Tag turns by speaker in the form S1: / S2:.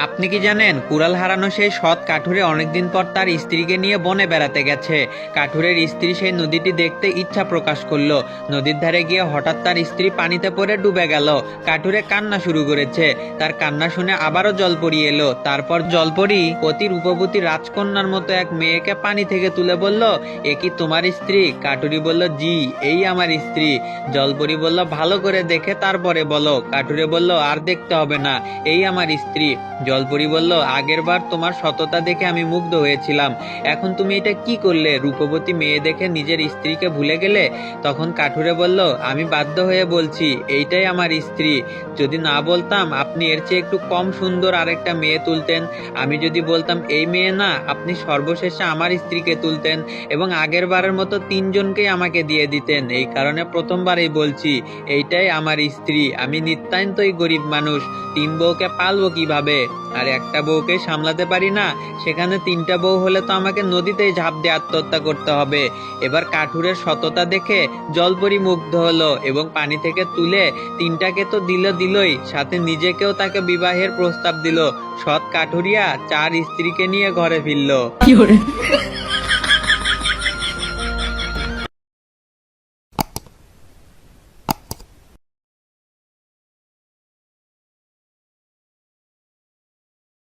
S1: আপনি কি জানেন, কুড়াল হারানো সেই সৎ কাঠুরে অনেকদিন পর তার স্ত্রীকে নিয়ে বনে বেড়াতে গেছে। কাঠুরের স্ত্রী সেই নদীটি দেখতে ইচ্ছা প্রকাশ করল। নদীর ধারে গিয়ে হঠাৎ তার স্ত্রী পানিতে পড়ে ডুবে গেল। কাঠুরে কান্না শুরু করেছে। তার কান্না শুনে আবারও জল জলপরি এলো। তারপর জল জলপরি অতি রূপবতী রাজকন্যার মতো এক মেয়েকে পানি থেকে তুলে বলল, এ কি তোমার স্ত্রী? কাটুরি বলল, জি, এই আমার স্ত্রী। জলপরি বলল, ভালো করে দেখে তারপরে বলো। কাটুরে বলল, আর দেখতে হবে না, এই আমার স্ত্রী। জলপরি বলল আগের বার তোমার সততা দেখে আমি মুগ্ধ হয়েছিলাম। এখন তুমি এটা কি করলে? রূপবতী মেয়ে দেখে নিজের স্ত্রীকে ভুলে গেলে? তখন কাঠুরে বলল, আমি বাধ্য হয়ে বলছি, এইটাই আমার স্ত্রী। যদি না বলতাম, আপনি এর চেয়ে একটু কম সুন্দর আরেকটা মেয়ে তুলতেন। আমি যদি বলতাম, এই মেয়ে না, আপনি সর্বশেষে আমার স্ত্রীকে তুলতেন এবং আগের বারের মতো তিনজনকেই আমাকে দিয়ে দিতেন। এই কারণে প্রথমবারই বলছি, এইটাই আমার স্ত্রী। আমি নিত্যান্তই গরিব মানুষ। তিন বউকে পালবো কীভাবে? আর একটা বউকে সামলাতে পারি না, সেখানে তিনটা বউ হলে তো আমাকে নদীতেই ঝাঁপ দিয়ে আত্মহত্যা করতে হবে। এবার কাঠুরের সততা দেখে জলপরি মুগ্ধ হলো এবং পানি থেকে তুলে তিনটাকে তো দিল দিলই, সাথে নিজেকেও তাকে বিবাহের প্রস্তাব দিল। সৎ কাঠুরিয়া চার স্ত্রীকে নিয়ে ঘরে ফিরলো।